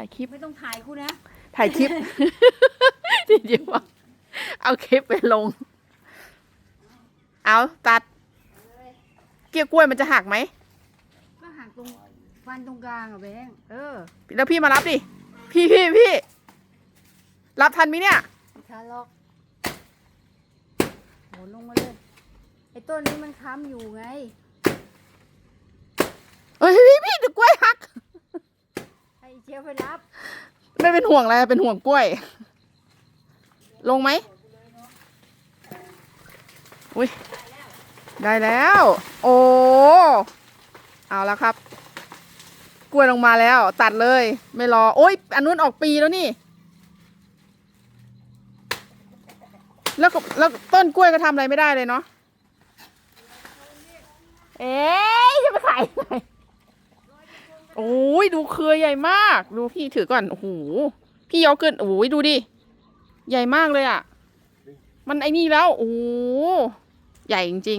ถ่ายคลิป ไม่ต้องถ่ายกูนะ ถ่ายคลิปจริงๆว่าเอาคลิปไปลง เอาตัด เกี่ยวกล้วยมันจะหักไหมก็หักตรงฟันตรงกลางอะแบงค์เออแล้วพี่มารับดิ พี่พี่พี่ รับทันไหมเนี่ยไม่ทันหรอกโหนลงมาเลย ไอ้ต้นนี้มันค้ำอยู่ไง เฮ้ยพี่พี่เดี๋ยวกล้วยหัก ให้ เชียวไปรับไม่เป็นห่วงอะไรเป็นห่วงกล้วย ลงไหมอุ้ยได้แล้ว โอ้เอาแล้วครับ กล้วยลงมาแล้ว ตัดเลย ไม่รอ โอ้ยอันนู้นออกปีแล้วนี่ แล้วก็แล้วต้นกล้วยก็ทำอะไรไม่ได้เลยเนาะเอ๊ยจะมาใส่ไหน โอ้ยดูเครือใหญ่มาก ดูพี่ถือก่อนโอ้โหพี่ยกขึ้นโอ้ยดูดิใหญ่มากเลยอะ่ะ มันไอ้นี่แล้วโอ้ใหญ่จริง